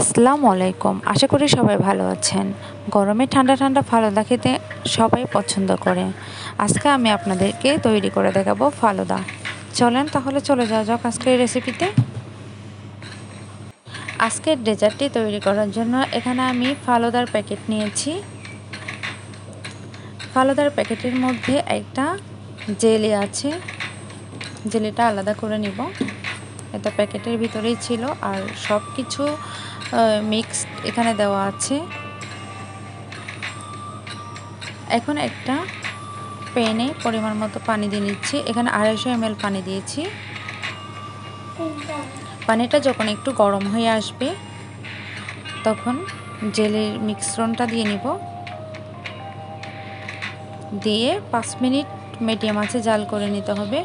আসসালামু আলাইকুম। আশা করি সবাই ভালো আছেন। গরমে ঠান্ডা ঠান্ডা ফালুদা খেতে সবাই পছন্দ করে। আজকে আমি আপনাদেরকে তৈরি করে দেখাবো ফালুদা। চলেন তাহলে চলে যাওয়া যাক আজকের রেসিপিতে আজকের ডেজার্টটি তৈরি করার জন্য এখানে আমি ফালুদার প্যাকেট নিয়েছি। ফালুদার প্যাকেটের মধ্যে একটা জেলি আছে। জেলিটা আলাদা করে নিব। এটা প্যাকেটের ভিতরেই ছিল আর সব কিছু মিক্স এখানে দেওয়া আছে। এখন একটা প্যানে পরিমাণ মতো পানি দিয়ে নিচ্ছি। এখানে আড়াইশো এম পানি দিয়েছি। পানিটা যখন একটু গরম হয়ে আসবে, তখন জেলের মিশ্রণটা দিয়ে নিব। দিয়ে পাঁচ মিনিট মিডিয়াম আছে জাল করে নিতে হবে।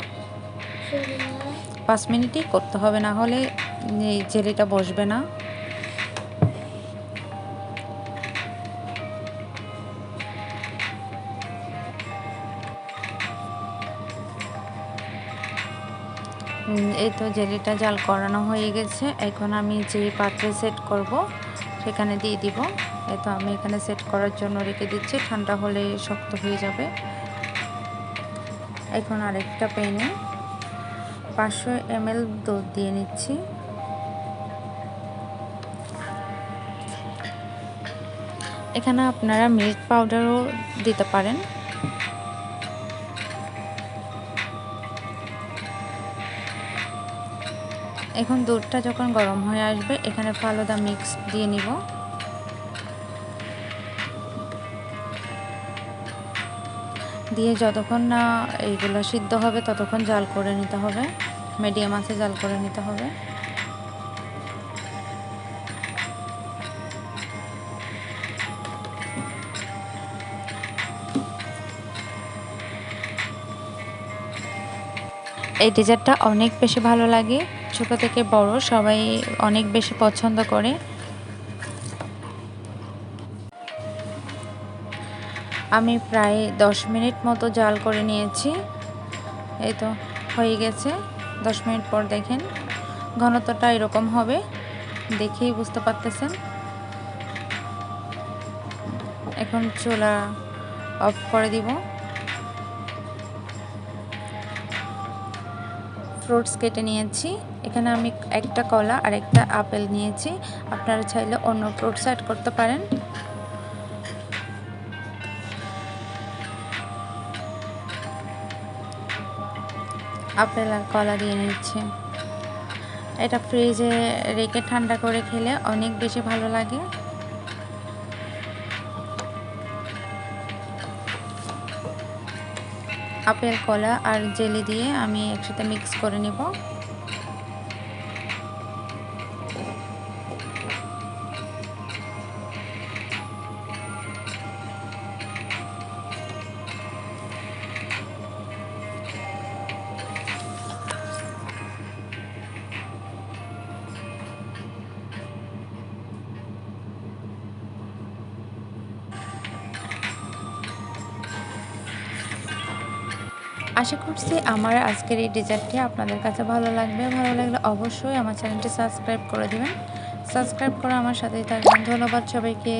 পাঁচ মিনিটই করতে হবে, না হলে জেলিটা বসবে না। এই তো জেলিটা জাল করানো হয়ে গেছে। এখন আমি যে পাত্রে সেট করব, সেখানে দিয়ে দিব। এই তো আমি এখানে সেট করার জন্য রেখে দিচ্ছি, ঠান্ডা হলে শক্ত হয়ে যাবে। এখন আরেকটা পেনে পাঁচশো এমএল দুধ দিয়ে নিচ্ছি। এখানে আপনারা মিল্ক পাউডারও দিতে পারেন। এখন দুধটা যখন গরম হয়ে আসবে, এখানে ফালুদা মিক্স দিয়ে নিব। দিয়ে যতক্ষণ না এইগুলো সিদ্ধ হবে, ততক্ষণ জাল করে নিতে হবে। মিডিয়াম আছে, জাল করে নিতে হবে। এই ডেজার্টটা অনেক বেশি ভালো লাগে। ছোট থেকে বড়, সবাই অনেক বেশি পছন্দ করে। আমি প্রায় দশ মিনিট মতো জাল করে নিয়েছি। এই তো হয়ে গেছে। দশ মিনিট পর দেখেন ঘনত্বটা এরকম হবে। দেখেই বুঝতে পারতেছেন। এখন চুলা অফ করে দিব। ফ্রুটস কেটে নিয়েছি। এখানে আমি একটা কলা আর একটা আপেল নিয়েছি। আপনারা চাইলে অন্য ফ্রুটস অ্যাড করতে পারেন। আপেল আর কলা দিয়ে নিচ্ছে। এটা ফ্রিজে রেখে ঠান্ডা করে খেলে অনেক বেশি ভালো লাগে। আপেল কলা আর জেলি দিয়ে আমি একসাথে মিক্স করে নেব। আশা করছি আমার আজকের এই ডিজার্টটি আপনাদের কাছে ভালো লাগবে। ভালো লাগলে অবশ্যই আমার চ্যানেলটি সাবস্ক্রাইব করে দেবেন। সাবস্ক্রাইব করে আমার সাথেই থাকবেন। ধন্যবাদ সবাইকে।